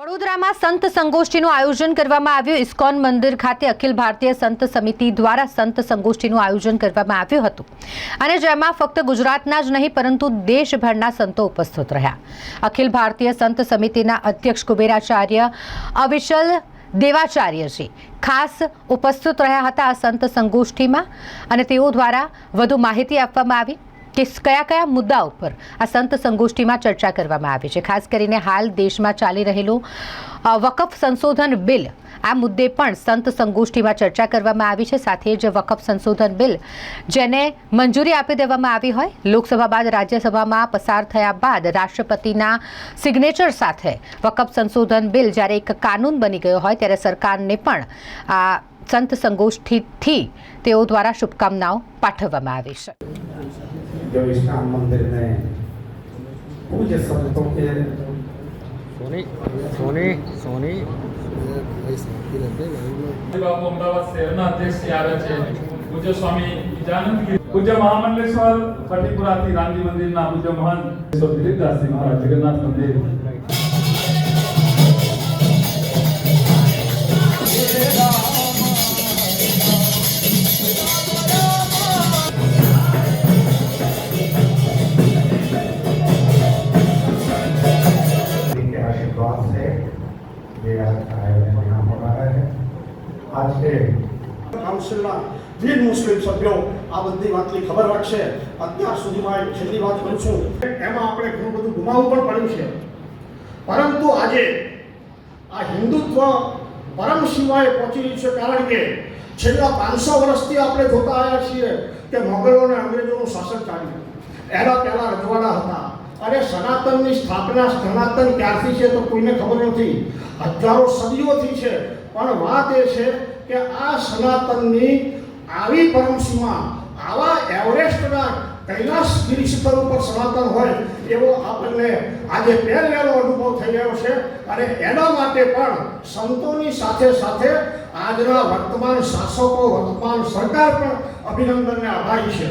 વડોદરામાં સંત સંગોષ્ઠીનું આયોજન કરવામાં આવ્યું. ઇસ્કોન મંદિર ખાતે અખિલ ભારતીય સંત સમિતિ દ્વારા સંત સંગોષ્ઠીનું આયોજન કરવામાં આવ્યું હતું. અને જેમાં ફક્ત ગુજરાતના જ નહીં, પરંતુ દેશભરના સંતો ઉપસ્થિત રહ્યા. અખિલ ભારતીય સંત સમિતિના અધ્યક્ષ કુબેરાચાર્ય અવિશલ દેવાચાર્યજી ખાસ ઉપસ્થિત રહ્યા હતા આ સંત સંગોષ્ઠીમાં. અને તેઓ દ્વારા વધુ માહિતી આપવામાં આવી. કે કયા કયા મુદ્દા ઉપર આ સંત સંગોષ્ઠીમાં ચર્ચા કરવામાં આવી છે? ખાસ કરીને હાલ દેશમાં ચાલી રહેલું વકફ સંશોધન બિલ. આ મુદ્દે પણ સંત સંગોષ્ઠીમાં ચર્ચા કરવામાં આવી છે. સાથે જ વકફ સંશોધન બિલ જેને મંજૂરી આપી દેવામાં આવી હોય. લોકસભા બાદ રાજ્યસભામાં પસાર થયા બાદ રાષ્ટ્રપતિના સિગ્નેચર સાથે વકફ સંશોધન બિલ જ્યારે એક કાનૂન બની ગયો હોય ત્યારે સરકારને પણ આ સંત સંગોષ્ઠીથી તેઓ દ્વારા શુભકામનાઓ પાઠવવામાં આવી છે. जो इस्लाम मंदिर में पूज्य संतों के સોની સોની સોની બાપુ અમદાવાદ શહેરના અધ્યક્ષ શ્રી આવે છે પૂજ્ય સ્વામી વિજાનંદ ગીરી, પૂજ્ય મહામંડલેશ્વર ફટીપુરાથી રામજી મંદિરના પૂજ્ય મહંત દિલીપદાસજી મહારાજ જગન્નાથ મંદિર કાઉન્સિલના વીર મુસ્લિમ સભ્યો આ બધી વાતની ખબર રાખશે, અત્યાર સુધીમાં એક છેલ્લી વાત કરું છું. એમાં આપણે ઘણું બધું ગુમાવવું પણ પડ્યું છે. પરંતુ આજે આ હિન્દુત્વ પરમ સિવાય પહોંચી રહ્યું છે કારણ કે છેલ્લા પાંચસો વર્ષથી આપણે જોતા આવ્યા છીએ કે મોગલો અને અંગ્રેજોનું શાસન ચાલ્યું. એના પહેલા રજવાડા હતા. અને સનાતનની સ્થાપના સનાતન ક્યારથી છે તો કોઈને ખબર નથી. હજારો સદીઓથી છે. પણ વાત એ છે કે આ સનાતનની આવી પરમસીમા આવા એવરેસ્ટના કૈલાસગીરી શિખર ઉપર સનાતન હોય એવો આપણને આજે પહેલેલો અનુભવ થઈ રહ્યો છે અને એના માટે પણ સંતોની સાથે સાથે આજના વર્તમાન શાસકો, વર્તમાન સરકાર પણ અભિનંદનને આભારી છે.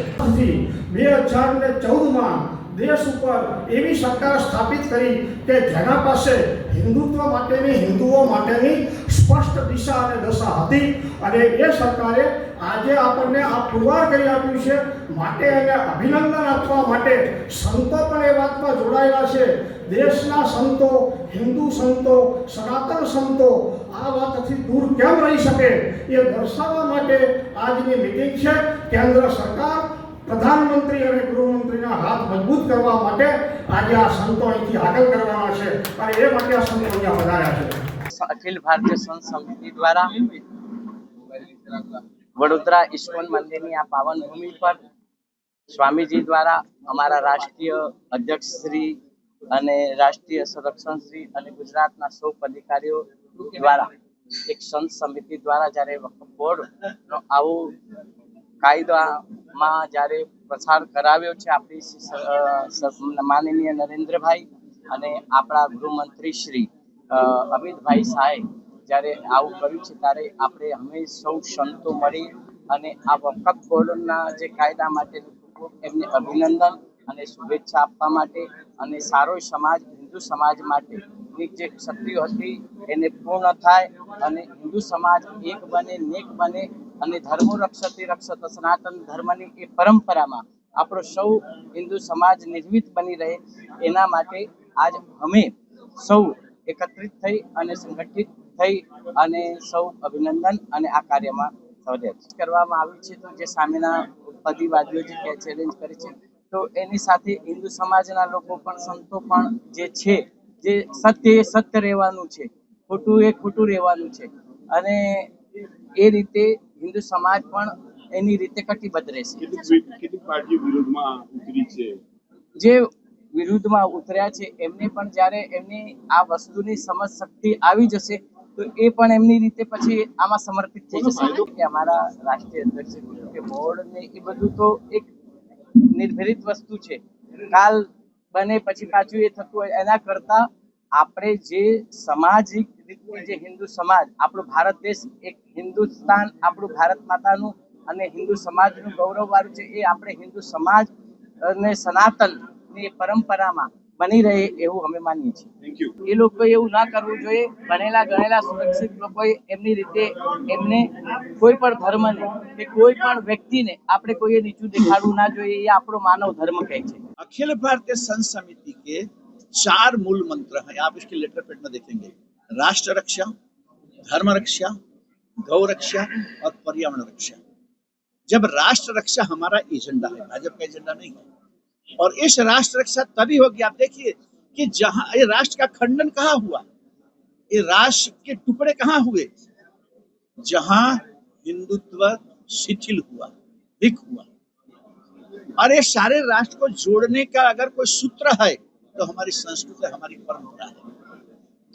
બે હજાર ને ચૌદમાં દેશ ઉપર એવી સરકાર સ્થાપિત કરી કે જેના પાસે હિન્દુત્વ માટેની, હિન્દુઓ માટેની સ્પષ્ટ દિશા અને દશા હતી. અને એ સરકારે આજે આપણને આ પુરવાર કરી આપ્યું છે. માટે એને અભિનંદન આપવા માટે સંતો પણ એ વાતમાં જોડાયેલા છે. દેશના સંતો, હિન્દુ સંતો, સનાતન સંતો, આ વાતથી દૂર કેમ રહી શકે એ દર્શાવવા માટે આજની મિટિંગ છે. કેન્દ્ર સરકાર પ્રધાનમંત્રી અને ગૃહમંત્રીના હાથ મજબૂત કરવા માટે આજે આ સંતો અહીંથી આગળ કરવાના છે. અને એ માટે આ સંતો અહીંયા વધાર્યા છે. અખિલ ભારતીય સંત સમિતિ દ્વારા વડોદરા ઇસ્કોન મંદિરની આ પાવન ભૂમિ પર સ્વામીજી દ્વારા અમારા રાષ્ટ્રીય અધ્યક્ષ શ્રી અને રાષ્ટ્રીય સંરક્ષણ શ્રી અને ગુજરાતના સૌ અધિકારીઓ દ્વારા એક સંત સમિતિ દ્વારા જ્યારે વકફ આવો આવું કાયદામાં જ્યારે પ્રસાર કરાવ્યો છે આપણી માનનીય નરેન્દ્રભાઈ અને આપણા ગૃહમંત્રી શ્રી અમિતભાઈ શાહે જ્યારે આવું કર્યું છે ત્યારે આપણે અમે સૌ સંતો મળી અને આ વખત બોર્ડના જે કાયદા માટે એમને અભિનંદન અને શુભેચ્છા આપવા માટે અને સારો સમાજ, હિન્દુ સમાજ માટે જે ક્ષત્રિયો હતી એને પૂર્ણ થાય અને હિન્દુ સમાજ એક બને, નેક બને અને ધર્મો રક્ષતી રક્ષત, સનાતન ધર્મની એ પરંપરામાં આપણો સૌ હિન્દુ સમાજ નિર્મિત બની રહે એના માટે આજ અમે સૌ એકત્રિત થઈ અને સંગઠિત થઈ અને સૌ અભિનંદન અને આ કાર્યમાં કરવામાં આવ્યું છે તો જે સામેના પદીવાદીઓ જે ચેલેન્જ કરે છે, તો એની સાથે હિન્દુ સમાજના લોકો પણ, સંતો પણ જે છે, જે સત્ય એ સત્ય રહેવાનું છે, ખોટું એ ખોટું રહેવાનું છે અને એ રીતે હિન્દુ સમાજ પણ એની રીતે કટિબદ્ધ રહેશે. કેટલીક કેટલીક પાર્ટીઓ વિરોધમાં ઉતરી છે? જે વિરુદ્ધમાં ઉતર્યા છે એમને પણ જ્યારે એમની આ વસ્તુની સમજ શક્તિ આવી જશે તો એ પણ એમની રીતે પછી આમાં સમર્પિત થઈ જશે. કે અમારા રાષ્ટ્રીય અધ્યક્ષે કીધું કે બોર્ડ ને એ બધું તો એક નિર્ધારિત વસ્તુ છે. કાલ બને પછી પાછું એ થતું હોય એના કરતા આપણે જે સામાજિક રીતે જે હિન્દુ સમાજ આપણો ભારત દેશ એક હિન્દુસ્તાન આપણું ભારત માતાનું અને હિન્દુ સમાજનું ગૌરવવાળું છે એ આપણે હિન્દુ સમાજ અને સનાતનની પરંપરામાં બની રહે એવું અમે માનીએ છીએ. એ લોકોએ એવું ના કરવું જોઈએ ભણેલા ગણેલા સુરક્ષિત લોકોએ એમની રીતે એમને કોઈ પણ ધર્મને કે કોઈ પણ વ્યક્તિને આપણે કોઈએ નીચું દેખાડવું ના જોઈએ એ આપણો માનવ ધર્મ કહે છે. અખિલ ભારતીય સંત સમિતિ કે चार मूल मंत्र हैं। आप इसके लेटर पेड में देखेंगे। राष्ट्र रक्षा, धर्म रक्षा, गौ रक्षा और पर्यावरण रक्षा। जब राष्ट्र रक्षा हमारा एजेंडा है, भाजपा का एजेंडा नहीं है। और इस राष्ट्र रक्षा तभी होगी, आप देखिए कि जहाँ ये राष्ट्र का खंडन कहाँ हुआ? ये राष्ट्र के टुकड़े कहाँ हुए? जहाँ हिंदुत्व शिथिल हुआ हुआ। और ये सारे राष्ट्र को जोड़ने का अगर कोई सूत्र है तो हमारी संस्कृति हमारी परंपरा है।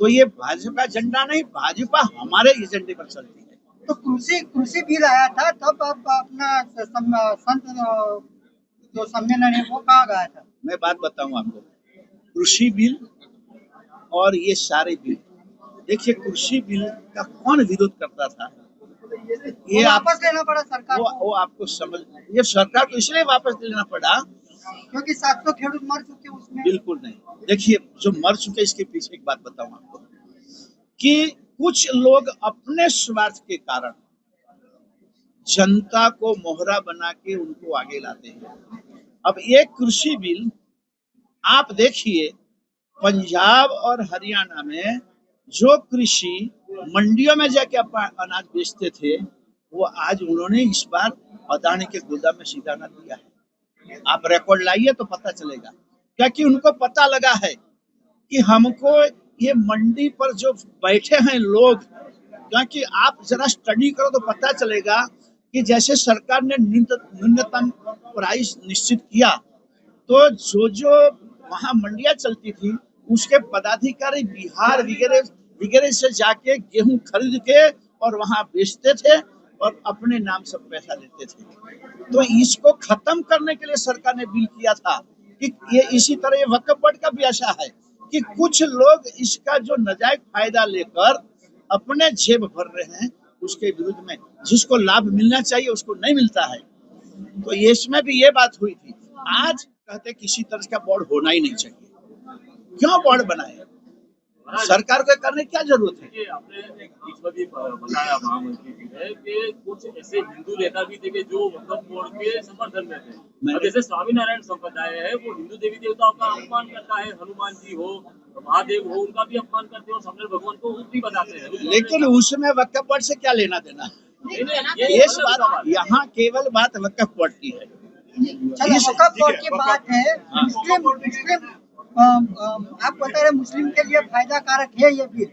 तो ये भाजपा एजेंडा नहीं भाजपा हमारे एजेंडे पर चलती है। तो कृषि कृषि बिल आया था तब आप अपना संत जो सम्मेलन है वो कहाँ गया था? मैं बात बताऊँ आपको। कृषि बिल और ये सारे बिल। देखिए कृषि बिल का कौन विरोध करता था? ये वापस लेना पड़ा सरकार वो, वो आपको समझ ये सरकार को इसलिए वापस लेना पड़ा क्योंकि सात सौ खेडूत मर चुके उसमें। बिल्कुल नहीं। देखिए, जो मर चुके इसके पीछे एक बात बताऊँ आपको कि कुछ लोग अपने स्वार्थ के कारण जनता को मोहरा बना के उनको आगे लाते हैं। अब ये कृषि बिल, आप देखिए, पंजाब और हरियाणा में जो कृषि मंडियों में जाके अनाज बेचते थे, वो आज उन्होंने इस बार अदानी के गोदाम में सीधा ना दिया है। आप रिकॉर्ड लाइए तो पता चलेगा। क्योंकि उनको पता लगा है कि हमको ये मंडी पर जो बैठे हैं लोग, क्योंकि आप जरा स्टडी करो तो पता चलेगा कि जैसे सरकार ने न्यूनतम प्राइस निश्चित किया तो जो जो वहाँ मंडियाँ चलती थी, उसके पदाधिकारी बिहार वगैरह वगैरह से जाके गेहूँ खरीद के और वहाँ बेचते थे और अपने नाम से पैसा लेते थे। तो इसको खत्म करने के लिए सरकार ने बिल किया था कि ये इसी तरह ये वक्फ बोर्ड का भी ऐसा है कि कुछ लोग इसका जो नजायज फ़ायदा लेकर अपने जेब भर रहे हैं, उसके विरुद्ध में जिसको लाभ मिलना चाहिए, उसको नहीं मिलता है। तो ये इसमें भी ये बात हुई थी। आज कहते किसी तरह का बोर्ड होना ही नहीं चाहिए। क्यों बोर्ड बनाए सरकार को करने की क्या ज़रूरत है? आपने एक बीच में भी बताया महामंत्री जी ने कि कुछ ऐसे हिंदू नेता भी थे कि जो वक्फ बोर्ड के समर्थन में थे। मैं- जैसे स्वामीनारायण संप्रदाय है वो हिंदू देवी देवताओं का अपमान करता है हनुमान जी हो महादेव हो उनका भी अपमान करते हैं और भगवान को ऊपरी बताते हैं। लेकिन उसमें वक्फ बोर्ड से क्या लेना देना? ये बात यहाँ केवल बात वक्फ बोर्ड की है। चलो वक़्फ़ बोर्ड की बात है। मुस्लिम मुस्लिम अम, आप बता रहे मुस्लिम के लिए फ़ायदा कारक है ये बिल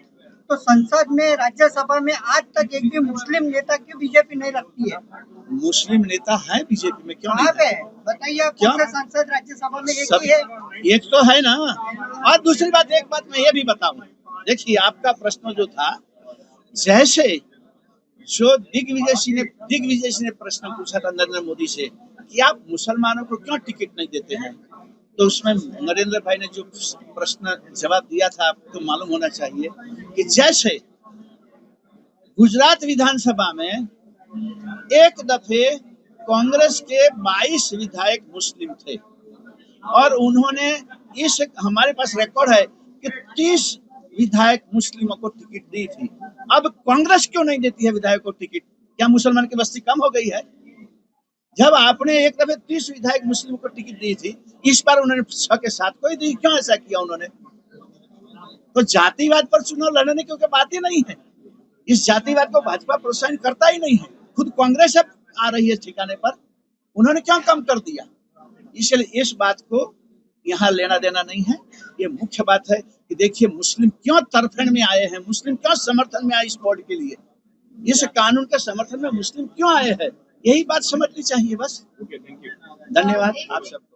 तो संसद में राज्यसभा में आज तक एक भी मुस्लिम नेता क्यों बीजेपी नहीं रखती है। मुस्लिम नेता है बीजेपी में क्यों है? बताइए आप क्या? सांसद राज्यसभा में एक ही है? एक तो है ना। और दूसरी बात एक बात मैं ये भी बताऊँ। देखिए आपका प्रश्न जो था जैसे जो दिग्विजय सिंह ने दिग्विजय सिंह ने प्रश्न पूछा था नरेंद्र मोदी से कि आप मुसलमानों को क्यों टिकट नहीं देते हैं? तो उसमें नरेंद्र भाई ने जो प्रश्न जवाब दिया था, आपको मालूम होना चाहिए कि जैसे गुजरात विधानसभा में एक दफे कांग्रेस के 22 विधायक मुस्लिम थे और उन्होंने इस, हमारे पास रिकॉर्ड है कि 30 विधायक मुस्लिमों को टिकट दी थी। अब कांग्रेस क्यों नहीं देती है विधायक को टिकट क्या मुसलमान की बस्ती कम हो गई है? जब आपने एक दफे तीस विधायक मुस्लिम को टिकट दी थी, इस बार उन्होंने छह के साथ कोई दी क्यों ऐसा किया उन्होंने? तो जातिवाद पर चुनाव लड़ने क्योंकि बात ही नहीं है। इस जातिवाद को भाजपा प्रोत्साहन करता ही नहीं है। खुद कांग्रेस अब आ रही है ठिकाने पर। उन्होंने क्यों कम कर दिया? इसलिए इस बात को यहाँ लेना देना नहीं है। ये मुख्य बात है कि देखिए, मुस्लिम क्यों तरफेण में आए हैं? मुस्लिम क्यों समर्थन में आए इस बोर्ड के लिए? इस कानून के समर्थन में मुस्लिम क्यों आए हैं? यही बात समझनी चाहिए बस। ओके थैंक यू धन्यवाद आप सबको।